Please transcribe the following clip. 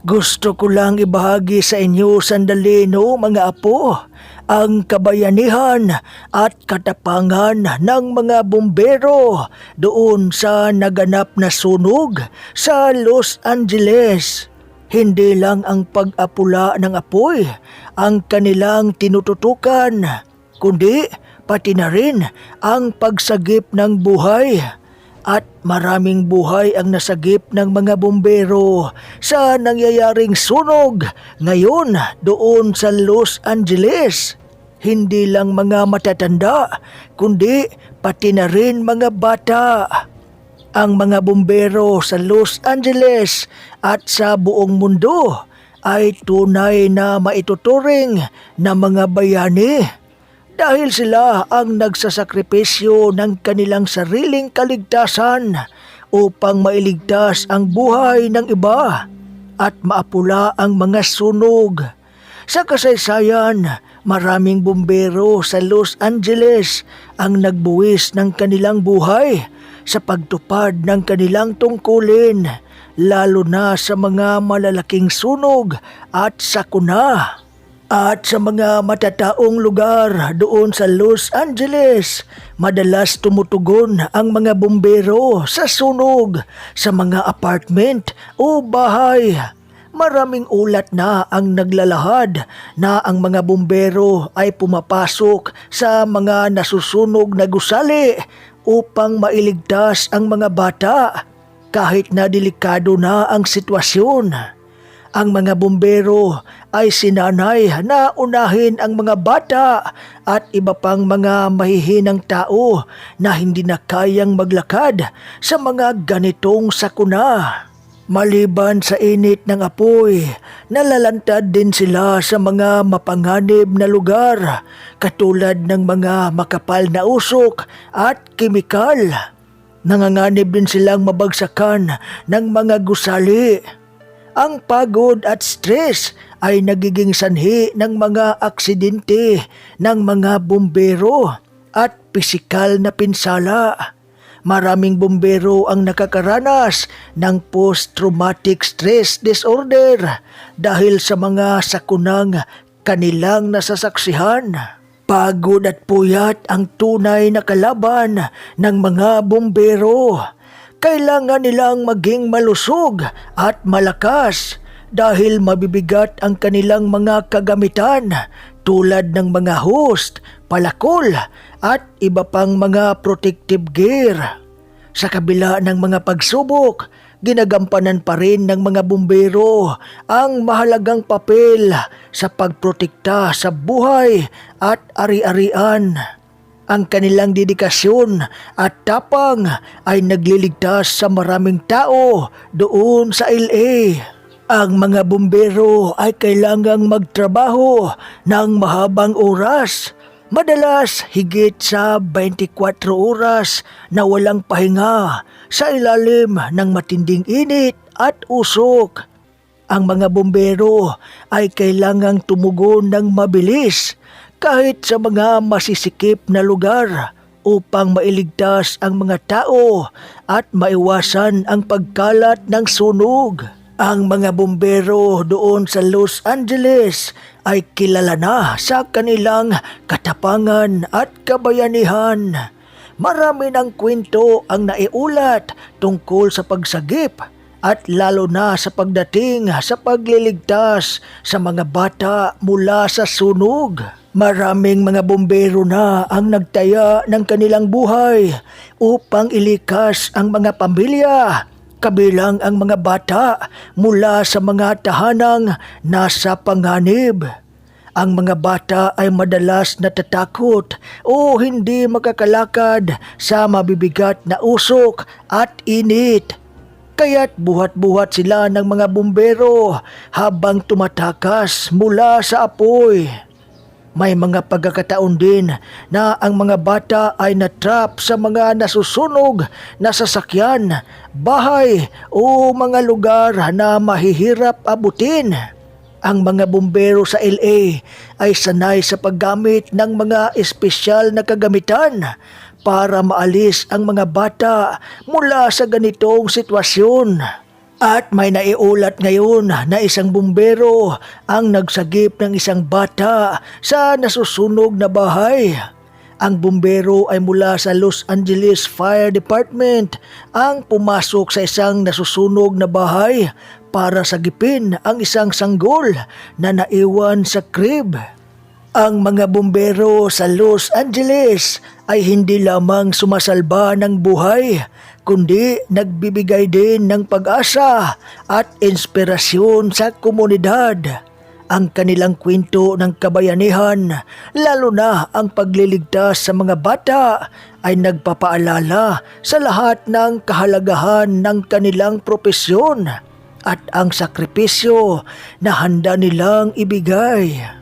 Gusto ko lang ibahagi sa inyo sandali no mga apo ang kabayanihan at katapangan ng mga bumbero doon sa naganap na sunog sa Los Angeles. Hindi lang ang pag-apula ng apoy ang kanilang tinututukan, kundi pati na rin ang pagsagip ng buhay at maraming buhay ang nasagip ng mga bumbero sa nangyayaring sunog ngayon doon sa Los Angeles. Hindi lang mga matatanda, kundi pati na rin mga bata. Ang mga bumbero sa Los Angeles at sa buong mundo ay tunay na maituturing na mga bayani dahil sila ang nagsasakripisyo ng kanilang sariling kaligtasan upang mailigtas ang buhay ng iba at maapula ang mga sunog. Sa kasaysayan, maraming bumbero sa Los Angeles ang nagbuwis ng kanilang buhay sa pagtupad ng kanilang tungkulin, lalo na sa mga malalaking sunog at sakuna. At sa mga matataong lugar doon sa Los Angeles, madalas tumutugon ang mga bumbero sa sunog sa mga apartment o bahay. Maraming ulat na ang naglalahad na ang mga bumbero ay pumapasok sa mga nasusunog na gusali upang mailigtas ang mga bata kahit na delikado na ang sitwasyon. Ang mga bumbero ay sinanay na unahin ang mga bata at iba pang mga mahihinang tao na hindi na kayang maglakad sa mga ganitong sakuna. Maliban sa init ng apoy, nalalantad din sila sa mga mapanganib na lugar katulad ng mga makapal na usok at kimikal. Nanganganib din silang mabagsakan ng mga gusali. Ang pagod at stress ay nagiging sanhi ng mga aksidente ng mga bumbero at pisikal na pinsala. Maraming bumbero ang nakakaranas ng post-traumatic stress disorder dahil sa mga sakunang kanilang nasasaksihan. Pagod at puyat ang tunay na kalaban ng mga bumbero. Kailangan nilang maging malusog at malakas dahil mabibigat ang kanilang mga kagamitan tulad ng mga host, palakol at iba pang mga protective gear. Sa kabila ng mga pagsubok, ginagampanan pa rin ng mga bumbero ang mahalagang papel sa pagprotekta sa buhay at ari-arian. Ang kanilang dedikasyon at tapang ay nagliligtas sa maraming tao doon sa LA. Ang mga bumbero ay kailangang magtrabaho ng mahabang oras, madalas higit sa 24 oras na walang pahinga sa ilalim ng matinding init at usok. Ang mga bumbero ay kailangang tumugon ng mabilis kahit sa mga masisikip na lugar upang mailigtas ang mga tao at maiwasan ang pagkalat ng sunog. Ang mga bumbero doon sa Los Angeles ay kilala na sa kanilang katapangan at kabayanihan. Marami ng kwento ang naiulat tungkol sa pagsagip at lalo na sa pagdating sa pagliligtas sa mga bata mula sa sunog. Maraming mga bombero na ang nagtaya ng kanilang buhay upang ilikas ang mga pamilya, kabilang ang mga bata mula sa mga tahanang nasa panganib. Ang mga bata ay madalas natatakot o hindi makakalakad sa mabibigat na usok at init. Kaya't buhat-buhat sila ng mga bumbero habang tumatakas mula sa apoy. May mga pagkakataon din na ang mga bata ay natrap sa mga nasusunog na sasakyan, bahay o mga lugar na mahihirap abutin. Ang mga bumbero sa LA ay sanay sa paggamit ng mga espesyal na kagamitan para maalis ang mga bata mula sa ganitong sitwasyon. At may naiulat ngayon na isang bumbero ang nagsagip ng isang bata sa nasusunog na bahay. Ang bumbero ay mula sa Los Angeles Fire Department ang pumasok sa isang nasusunog na bahay para sagipin ang isang sanggol na naiwan sa crib. Ang mga bumbero sa Los Angeles ay hindi lamang sumasalba ng buhay, kundi nagbibigay din ng pag-asa at inspirasyon sa komunidad. Ang kanilang kwento ng kabayanihan, lalo na ang pagliligtas sa mga bata, ay nagpapaalala sa lahat ng kahalagahan ng kanilang propesyon at ang sakripisyo na handa nilang ibigay.